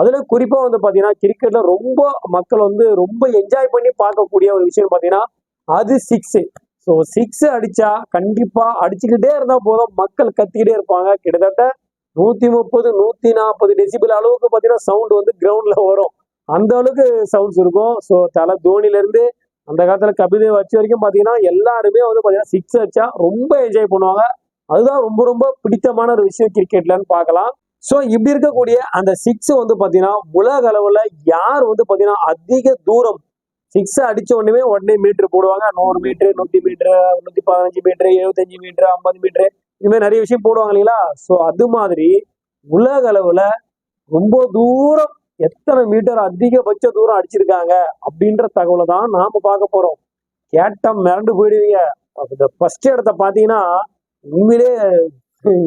அதில் குறிப்பாக வந்து பார்த்தீங்கன்னா கிரிக்கெட்ல ரொம்ப மக்கள் வந்து ரொம்ப என்ஜாய் பண்ணி பார்க்கக்கூடிய ஒரு விஷயம் பார்த்தீங்கன்னா அது சிக்ஸ் ஸோ சிக்ஸ் அடிச்சா கண்டிப்பாக அடிச்சுக்கிட்டே இருந்தால் போதும். மக்கள் கத்திக்கிட்டே இருப்பாங்க. கிட்டத்தட்ட நூத்தி முப்பது நூத்தி நாற்பது டெசிபிள் அளவுக்கு பார்த்தீங்கன்னா சவுண்ட் வந்து கிரவுண்ட்ல வரும். அந்த அளவுக்கு சவுண்ட்ஸ் இருக்கும். ஸோ தலை தோனிலேருந்து அந்த காலத்தில் கபில் வச்ச வரைக்கும் பார்த்தீங்கன்னா எல்லாருமே வந்து பார்த்தீங்கன்னா சிக்ஸ் அடிச்சா ரொம்ப என்ஜாய் பண்ணுவாங்க. அதுதான் ரொம்ப ரொம்ப பிடித்தமான ஒரு விஷயம் கிரிக்கெட்லன்னு பார்க்கலாம். ஸோ இப்படி இருக்கக்கூடிய அந்த சிக்ஸ் வந்து பார்த்தீங்கன்னா உலக அளவில் யார் வந்து பார்த்தீங்கன்னா அதிக தூரம் சிக்ஸ் அடிச்ச உடனே உடனே மீட்டர் போடுவாங்க. நூறு மீட்டர் நூத்தி மீட்டர் நூத்தி பதினஞ்சு மீட்டர் எழுபத்தஞ்சு மீட்டர் ஐம்பது மீட்டர் இது மாதிரி நிறைய விஷயம் போடுவாங்க இல்லைங்களா? ஸோ அது மாதிரி உலக அளவில் ரொம்ப தூரம் எத்தனை மீட்டர் அதிகபட்ச தூரம் அடிச்சிருக்காங்க அப்படின்ற தகவலை தான் நாம பார்க்க போறோம். கேட்டம் மிரண்டு போயிடுவீங்க. இந்த ஃபர்ஸ்ட் இடத்த பார்த்தீங்கன்னா உண்மையிலே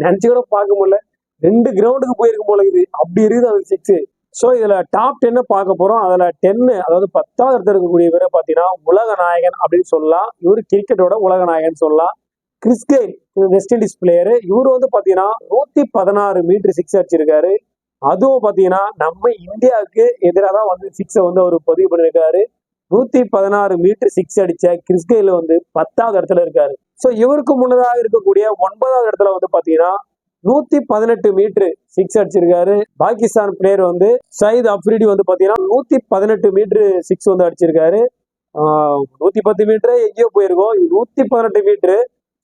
நினைச்சு கூட பார்க்க முடியல. ரெண்டு கிரவுண்டுக்கு போயிருக்கும் போல இது அப்படி இருக்குது அந்த சிக்ஸ் ஸோ இதுல டாப் டென்னு பார்க்க போறோம். அதுல டென்னு அதாவது பத்தாவது இடத்துல இருக்கக்கூடிய பேரை பார்த்தீங்கன்னா உலக நாயகன் அப்படின்னு சொல்லலாம். இவர் கிரிக்கெட்டோட உலக நாயகன் சொல்லலாம். Chris Gayle West Indies player இவர் வந்து பார்த்தீங்கன்னா நூத்தி பதினாறு மீட்டர் சிக்ஸ் அடிச்சிருக்காரு. அதுவும் பார்த்தீங்கன்னா நம்ம இந்தியாவுக்கு எதிராக தான் வந்து சிக்ஸை வந்து அவர் பதிவு பண்ணியிருக்காரு நூத்தி பதினாறு மீட்டர் சிக்ஸ் அடிச்ச கிறிஸ்கெயில் வந்து பத்தாவது இடத்துல இருக்காரு. ஸோ இவருக்கு முன்னதாக இருக்கக்கூடிய ஒன்பதாவது இடத்துல வந்து பார்த்தீங்கன்னா நூத்தி பதினெட்டு மீட்டர் சிக்ஸ் அடிச்சிருக்காரு. பாகிஸ்தான் பிளேயர் வந்து சயித் அப்ரிடி வந்து பாத்தீங்கன்னா நூத்தி பதினெட்டு மீட்ரு சிக்ஸ் வந்து அடிச்சிருக்காரு. நூத்தி பத்து மீட்ரு எங்கேயோ போயிருக்கோம். நூத்தி பதினெட்டு மீட்ரு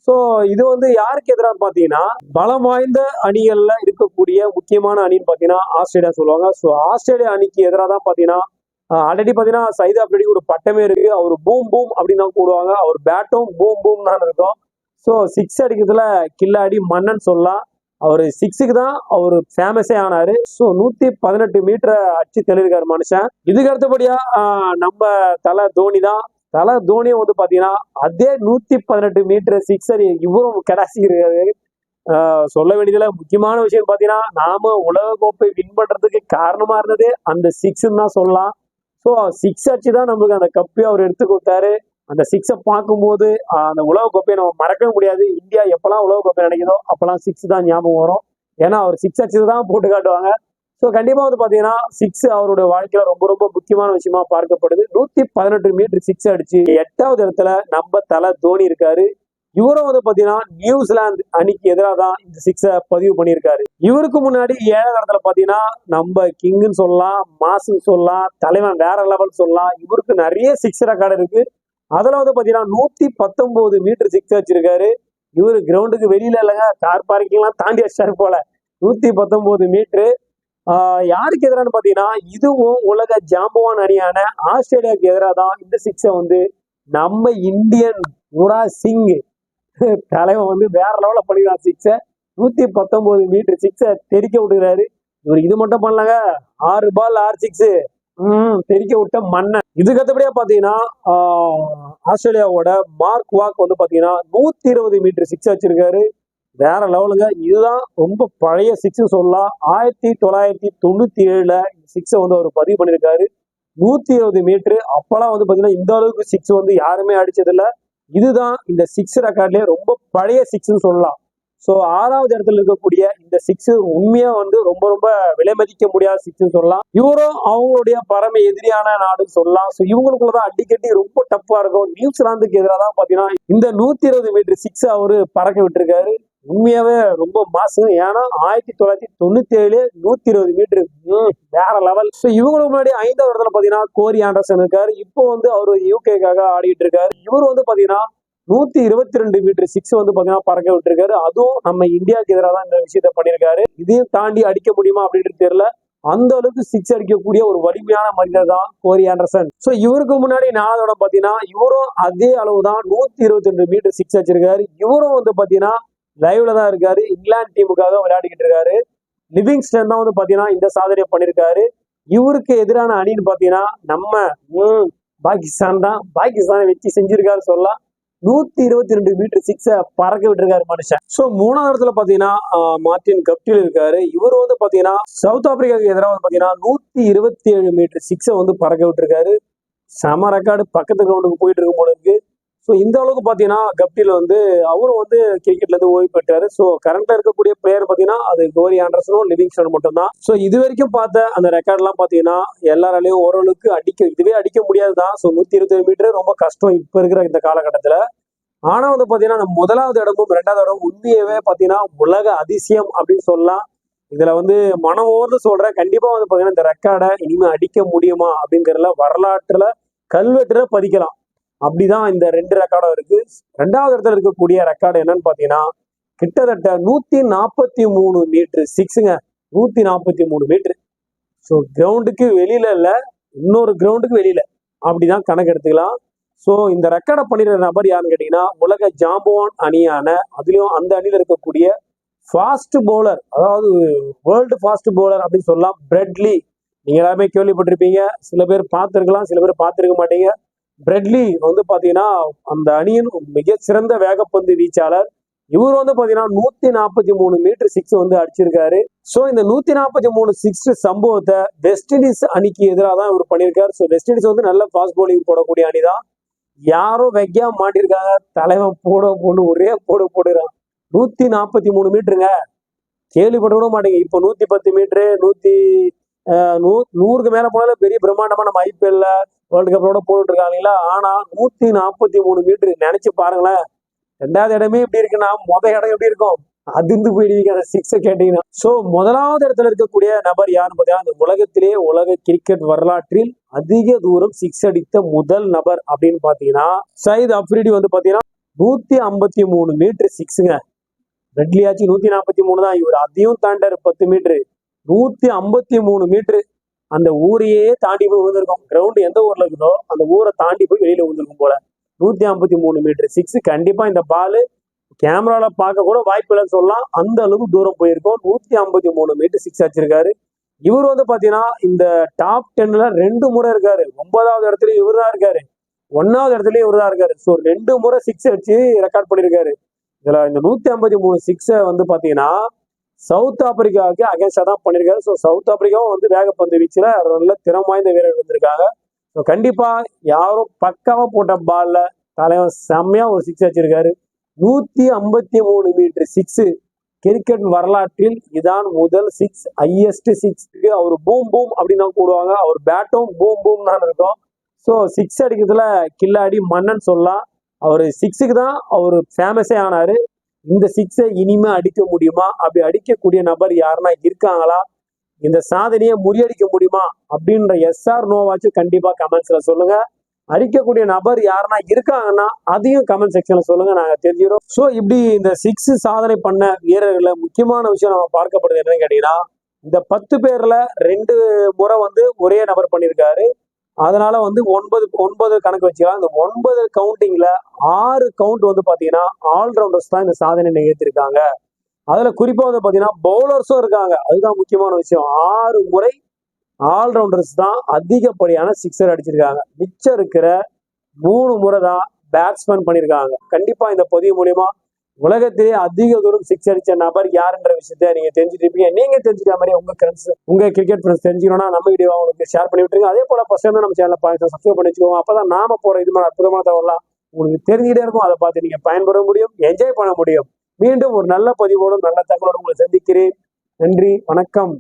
ஸோ இது வந்து யாருக்கு எதிராக பார்த்தீங்கன்னா பலம் வாய்ந்த அணிகளில் இருக்கக்கூடிய முக்கியமான அணின்னு பார்த்தீங்கன்னா ஆஸ்திரேலியா சொல்லுவாங்க. ஸோ ஆஸ்திரேலியா அணிக்கு எதிராக தான் பார்த்தீங்கன்னா ஆல்ரெடி பார்த்தீங்கன்னா சைதா அப்படி ஒரு பட்டமே இருக்கு. அவர் பூம் பூம் அப்படின்னு தான் கூடுவாங்க அவர் பேட்டும் பூம் பூம் தான் இருக்கும். ஸோ சிக்ஸ் அடிக்கிறதுல கில்லாடி மன்னன் சொல்லலாம். அவர் சிக்ஸுக்கு தான் அவர் ஃபேமஸே ஆனாரு. ஸோ நூத்தி பதினெட்டு மீட்டரை அடிச்சு தெளிருக்காரு மனுஷன். இதுக்கு அடுத்தபடியா நம்ம தலை தோனி தான். தலை தோனியும் வந்து பாத்தீங்கன்னா அதே நூத்தி பதினெட்டு மீட்டர் சிக்ஸர் இவரும் கடாசி சொல்ல வேண்டியதுல முக்கியமான விஷயம் பாத்தீங்கன்னா நாம உலக கோப்பை வின் பண்றதுக்கு காரணமா இருந்ததே அந்த சிக்ஸ்ன்னு தான் சொல்லலாம். ஸோ சிக்ஸ் அடிச்சு தான் நம்மளுக்கு அந்த கப்பையும் அவர் எடுத்து கொடுத்தாரு. அந்த சிக்ஸை பார்க்கும்போது அந்த உலக கோப்பையை நம்ம மறக்கவே முடியாது. இந்தியா எப்பெல்லாம் உலக கோப்பை நினைக்குதோ அப்பெல்லாம் சிக்ஸ் தான் ஞாபகம் வரும். ஏன்னா அவர் சிக்ஸ் அடிச்சது தான் போட்டு காட்டுவாங்க. ஸோ கண்டிப்பாக வந்து பார்த்தீங்கன்னா சிக்ஸ் அவருடைய வாழ்க்கையில் ரொம்ப ரொம்ப முக்கியமான விஷயமா பார்க்கப்படுது. நூற்றி பதினெட்டு மீட்டர் சிக்ஸ் அடிச்சு எட்டாவது இடத்துல நம்ம தலை தோனி இருக்காரு. இவரும் வந்து பார்த்தீங்கன்னா நியூசிலாந்து அணிக்கு எதிராக தான் இந்த சிக்ஸை பதிவு பண்ணியிருக்காரு. இவருக்கு முன்னாடி ஏழாவது இடத்துல பார்த்தீங்கன்னா நம்ம கிங்குன்னு சொல்லலாம் மாசுன்னு சொல்லலாம் தலைவன் வேற லெவல் சொல்லலாம். இவருக்கு நிறைய சிக்ஸ் ரெக்கார்டு இருக்கு. அதில் வந்து பார்த்தீங்கன்னா நூற்றி பத்தொம்போது மீட்டர் சிக்ஸ் வச்சிருக்காரு. இவர் கிரவுண்டுக்கு வெளியில இல்லைங்க கார் பார்க்கிங்லாம் தாண்டி வச்சாரு போல. நூற்றி பத்தொம்போது மீட்ரு யாருக்கு எதிரானு பார்த்தீங்கன்னா இதுவும் உலக ஜாம்பவான் அணியான ஆஸ்திரேலியாவுக்கு எதிராக தான் இந்த சிக்ஸை வந்து நம்ம இந்தியன் யுவராஜ் சிங் தலைவன் வந்து வேற லெவலில் பண்ணிடுறான் சிக்ஸை நூற்றி பத்தொம்போது மீட்ரு சிக்ஸை தெறிக்க விடுகிறாரு இவர் இது மட்டும் பண்ணலங்க ஆறு பால் ஆறு சிக்ஸு ம் தெறிக்க விட்ட மன்னன். இதுக்கத்தபடியா பாத்தீங்கன்னா ஆஸ்திரேலியாவோட மார்க் வாக் வந்து பாத்தீங்கன்னா நூத்தி இருபது மீட்டர் சிக்ஸ் வச்சிருக்காரு. வேற லெவலுங்க. இதுதான் ரொம்ப பழைய சிக்ஸ் சொல்லலாம். ஆயிரத்தி தொள்ளாயிரத்தி தொண்ணூத்தி ஏழுல சிக்ஸை வந்து அவர் பதிவு பண்ணியிருக்காரு. நூத்தி இருபது மீட்டர். அப்பெல்லாம் வந்து பாத்தீங்கன்னா இந்த அளவுக்கு சிக்ஸ் வந்து யாருமே அடிச்சது இதுதான் இந்த சிக்ஸ் ரெக்கார்ட்லயே ரொம்ப பழைய சிக்ஸ்ன்னு சொல்லலாம். ஸோ ஆறாவது இடத்துல இருக்கக்கூடிய இந்த சிக்ஸ் உண்மையா வந்து ரொம்ப ரொம்ப விலை மதிக்க முடியாத சிக்ஸ்னு சொல்லலாம். இவரும் அவங்களுடைய பரம எதிரியான நாடுன்னு சொல்லலாம். ஸோ இவங்களுக்குள்ளதான் அடிக்கடி ரொம்ப டஃப்பா இருக்கும். நியூசிலாந்துக்கு எதிராக தான் பாத்தீங்கன்னா இந்த நூத்தி இருபது மீட்டர் சிக்ஸ் அவரு பறக்க விட்டுருக்காரு. உண்மையாவே ரொம்ப மாசு. ஏன்னா ஆயிரத்தி தொள்ளாயிரத்தி தொண்ணூத்தி ஏழு நூத்தி இருபது மீட்டர் வேற லெவல் ஸோ இவங்களுக்கு முன்னாடி ஐந்தாவது இடத்துல பாத்தீங்கன்னா கோரி ஆண்டர்சன் இருக்காரு. இப்போ வந்து அவரு யூகேக்காக ஆடிட்டு இருக்காரு. இவர் வந்து பாத்தீங்கன்னா நூத்தி இருபத்தி ரெண்டு மீட்டர் சிக்ஸ் வந்து பாத்தீங்கன்னா பறக்க விட்டுருக்காரு. அதுவும் நம்ம இந்தியாவுக்கு எதிராக தான் இந்த விஷயத்த பண்ணியிருக்காரு இதையும் தாண்டி அடிக்க முடியுமா அப்படின்றது தெரியல. அந்த அளவுக்கு சிக்ஸ் அடிக்கக்கூடிய ஒரு வலிமையான மனிதர் தான் கோரி ஆண்டர்சன். சோ இவருக்கு முன்னாடி நாலாவது இடம் பாத்தீங்கன்னா இவரும் அதே அளவு தான் நூத்தி இருபத்தி ரெண்டு மீட்டர் சிக்ஸ் அடிச்சிருக்காரு. இவரும் வந்து பாத்தீங்கன்னா லைவ்ல தான் இருக்காரு. இங்கிலாந்து டீமுக்காக விளையாடிக்கிட்டு இருக்காரு. லிவிங்ஸ்டன் தான் வந்து பாத்தீங்கன்னா இந்த சாதனையை பண்ணிருக்காரு. இவருக்கு எதிரான அணின்னு பாத்தீங்கன்னா நம்ம ம், பாகிஸ்தான் தான். பாகிஸ்தானை வச்சு செஞ்சிருக்காரு சொல்லலாம். நூத்தி இருபத்தி ரெண்டு மீட்டர் சிக்ஸ பறக்க விட்டுருக்காரு மனுஷன். சோ மூணாவது இடத்துல பாத்தீங்கன்னா ஆஹ், மார்டின் கப்டில் இருக்காரு. இவர் வந்து பாத்தீங்கன்னா சவுத் ஆப்பிரிக்காவுக்கு எதிராக வந்து பாத்தீங்கன்னா நூத்தி இருபத்தி ஏழு மீட்டர் சிக்ஸ வந்து பறக்க விட்டுருக்காரு. செம ரெக்கார்டு பக்கத்து கிரவுண்டுக்கு போயிட்டு இருக்கும் போல இருக்கு. ஸோ இந்த அளவுக்கு பார்த்தீங்கன்னா கப்டில் வந்து அவரும் வந்து கிரிக்கெட்ல இருந்து ஓய்வு பெற்றாரு. ஸோ கரண்ட்டில் இருக்கக்கூடிய பிளேயர் பார்த்தீங்கன்னா அது கோரி ஆண்டர்சனும் லிவிங்ஸ்டன் மட்டும்தான். ஸோ இது வரைக்கும் பார்த்த அந்த ரெக்கார்ட்லாம் பார்த்தீங்கன்னா எல்லாராலையும் ஓரளவுக்கு அடிக்க இதுவே அடிக்க முடியாது தான் ஸோ நூற்றி இருபத்தி மீட்டர் ரொம்ப கஷ்டம் இப்போ இருக்கிற இந்த காலகட்டத்தில். ஆனால் வந்து பார்த்தீங்கன்னா அந்த முதலாவது இடமும் ரெண்டாவது இடமும் உண்மையவே பார்த்தீங்கன்னா உலக அதிசயம் அப்படின்னு சொல்லலாம். இதுல வந்து மனம் ஓர்ந்து சொல்றேன் கண்டிப்பா வந்து பாத்தீங்கன்னா இந்த ரெக்கார்டை இனிமே அடிக்க முடியுமா அப்படிங்கறதுல வரலாற்றுல கல்வெட்டுல பதிக்கலாம். அப்படிதான் இந்த ரெண்டு ரெக்கார்டும் இருக்கு. ரெண்டாவது இடத்துல இருக்கக்கூடிய ரெக்கார்டு என்னன்னு பாத்தீங்கன்னா கிட்டத்தட்ட நூத்தி நாற்பத்தி மூணு மீட்ரு சிக்ஸுங்க நூத்தி நாற்பத்தி மூணு மீட்ரு ஸோ கிரவுண்டுக்கு வெளியில இல்ல இன்னொரு கிரவுண்டுக்கு வெளியில. அப்படிதான் கணக்கு எடுத்துக்கலாம். ஸோ இந்த ரெக்கார்டை பண்ணிடுற நபர் யாருன்னு கேட்டீங்கன்னா உலக ஜாம்பவான் அணியான அதுலயும் அந்த அணியில இருக்கக்கூடிய ஃபாஸ்ட் பவுலர் அதாவது வேர்ல்டு ஃபாஸ்ட் பவுலர் அப்படின்னு சொல்லலாம் பிரெட்லி நீங்க எல்லாமே கேள்விப்பட்டிருப்பீங்க. சில பேர் பார்த்துருக்கலாம் சில பேர் பார்த்துருக்க மாட்டீங்க. பிரெட்லி வந்து பாத்தீங்கன்னா அந்த அணியின் மிகச்சிறந்த வேகப்பந்து வீச்சாளர். இவர் வந்து பாத்தீங்கன்னா நூத்தி நாற்பத்தி மூணு மீட்டர் சிக்ஸ் வந்து அடிச்சிருக்காரு. ஸோ இந்த நூத்தி நாற்பத்தி மூணு சிக்ஸ் சம்பவத்தை வெஸ்ட் இண்டீஸ் அணிக்கு எதிராக தான் இவர் பண்ணியிருக்காரு. ஸோ வெஸ்ட் இண்டீஸ் வந்து நல்ல ஃபாஸ்ட் போலிங் போடக்கூடிய அணி தான் யாரும் வைக்காம மாட்டிருக்காங்க. தலைவன் போட போடு ஒரே போட போடுறான். நூத்தி நாற்பத்தி மூணு மீட்டருங்க கேள்விப்பட்ட கூட மாட்டீங்க. இப்போ நூத்தி பத்து மீட்டரு நூத்தி ஆஹ், நூ நூறுக்கு மேல போனாலும் பெரிய பிரம்மாண்டமா நம்ம ஐபிஎல்ல வேர்ல்டு கப்போட போட்டுட்டு இருக்காங்களா ஆனா நூத்தி நாற்பத்தி மூணு மீட்டர் நினைச்சு பாருங்களேன். ரெண்டாவது இடமே இப்படி இருக்குன்னா முத இடம் எப்படி இருக்கும்? அதிர்ந்து போயிடுவீங்க அந்த சிக்ஸை கேட்டீங்கன்னா. சோ முதலாவது இடத்துல இருக்கக்கூடிய நபர் யாருன்னு பார்த்தீங்கன்னா அந்த உலகத்திலே உலக கிரிக்கெட் வரலாற்றில் அதிக தூரம் சிக்ஸ் அடித்த முதல் நபர் அப்படின்னு பாத்தீங்கன்னா சயித் அப்ரிடி வந்து பாத்தீங்கன்னா நூத்தி ஐம்பத்தி மூணு மீட்டர் சிக்ஸுங்க ரெட்லியாச்சு நூத்தி நாற்பத்தி மூணு தான் இவர் அதையும் தாண்டாரு பத்து மீட்டரு நூத்தி ஐம்பத்தி மூணு மீட்டரு அந்த ஊரையே தாண்டி போய் விழுந்திருக்கும். கிரவுண்ட் எந்த ஊர்ல இருக்குதோ அந்த ஊரை தாண்டி போய் வெளியில விழுந்திருக்கும் போல. நூத்தி ஐம்பத்தி மூணு மீட்டர் சிக்ஸ் கண்டிப்பா இந்த பால் கேமரால பார்க்க கூட வாய்ப்பு இல்லைன்னு சொல்லலாம். அந்த அளவுக்கு தூரம் போயிருக்கும். நூத்தி ஐம்பத்தி மூணு மீட்டர் சிக்ஸ் அடிச்சிருக்காரு. இவர் வந்து பாத்தீங்கன்னா இந்த டாப் டென்ல ரெண்டு முறை இருக்காரு. ஒன்பதாவது இடத்துல இவர் தான் இருக்காரு. ஒன்னாவது இடத்துல இவர் தான் இருக்காரு. ஸோ ரெண்டு முறை சிக்ஸ் அடிச்சு ரெக்கார்ட் பண்ணியிருக்காரு இதுல இந்த நூத்தி ஐம்பத்தி மூணு சிக்ஸை வந்து பாத்தீங்கன்னா சவுத் ஆப்பிரிக்காவுக்கு அகேன்ஸ்டா தான் பண்ணியிருக்காரு. ஸோ சவுத் ஆப்பிரிக்காவும் வந்து வேகப்பந்து வீச்சுல நல்ல திறம் வாய்ந்த வீரர்கள் வந்திருக்காங்க. ஸோ கண்டிப்பா யாரும் பக்காவா போட்ட பால்ல தலைவன் செம்மையா ஒரு சிக்ஸ் அடிச்சிருக்காரு. நூத்தி ஐம்பத்தி மூணு மீட்டர் சிக்ஸ் கிரிக்கெட் வரலாற்றில் இதான் முதல் சிக்ஸ் ஹையஸ்ட் சிக்ஸ்க்கு அவர் பூம் பூம் அப்படின்னு கூடுவாங்க. அவர் பேட்டும் பூம் பூம் தான் இருக்கும். ஸோ சிக்ஸ் அடிக்கிறதுல கில்லாடி மன்னன் சொல்லலாம். அவர் சிக்ஸுக்கு தான் அவர் ஃபேமஸே ஆனாரு. இந்த சிக்ஸை இனிமே அடிக்க முடியுமா? அப்படி அடிக்கக்கூடிய நபர் யாருன்னா இருக்காங்களா? இந்த சாதனையை முறியடிக்க முடியுமா? அப்படின்ற எஸ்ஆர் நோவாச்சும் கண்டிப்பா கமெண்ட்ஸ்ல சொல்லுங்க. அடிக்கக்கூடிய நபர் யாருன்னா இருக்காங்கன்னா அதையும் கமெண்ட் செக்ஷன்ல சொல்லுங்க நாங்க தெரிஞ்சுக்கிறோம் ஸோ இப்படி இந்த சிக்ஸ் சாதனை பண்ண வீரர்கள முக்கியமான விஷயம் நம்ம பார்க்கப்படுது என்னன்னு கேட்டீங்கன்னா இந்த பத்து பேர்ல ரெண்டு முறை வந்து ஒரே நபர் பண்ணியிருக்காரு. அதனால வந்து ஒன்பது ஒன்பது கணக்கு வச்சுக்கலாம் இந்த ஒன்பது கவுண்டிங்ல ஆறு கவுண்ட் வந்து பாத்தீங்கன்னா ஆல்ரவுண்டர்ஸ் தான் இந்த சாதனை நிகழ்த்திருக்காங்க அதுல குறிப்பா வந்து பாத்தீங்கன்னா பவுலர்ஸும் இருக்காங்க. அதுதான் முக்கியமான விஷயம். ஆறு முறை ஆல்ரவுண்டர்ஸ் தான் அதிகப்படியான சிக்ஸர் அடிச்சிருக்காங்க. மிச்சம் இருக்கிற மூணு முறை தான் பேட்ஸ்மேன் பண்ணியிருக்காங்க கண்டிப்பா இந்த பதிவு மூலியமா உலகத்திலே அதிக தூரம் சிக்ஸ் அடிச்ச நபர் யாருன்ற விஷயத்த நீங்க தெரிஞ்சுட்டு இருப்பீங்க நீங்க தெரிஞ்சுக்கிற மாதிரி உங்க ஃப்ரெண்ட்ஸ் உங்க கிரிக்கெட் ஃப்ரெண்ட்ஸ் தெரிஞ்சுக்கணும்னா நம்ம வீடியோ உங்களுக்கு ஷேர் பண்ணி விட்டுருங்க. அதே போல ஃபர்ஸ்ட் நம்ம சேனலை பார்த்து சப்ஸ்கிரைப் பண்ணி வச்சுக்கோங்க. அப்பதான் நாம போற இது மாதிரி அற்புதமான தகவலாம் உங்களுக்கு தெரிஞ்சுக்கிட்டே இருக்கும். அதை பார்த்து நீங்க பயன்பெற முடியும் என்ஜாய் பண்ண முடியும். மீண்டும் ஒரு நல்ல பதிவோடும் நல்ல தகவலோடு உங்களை சந்திக்கிறேன். நன்றி வணக்கம்.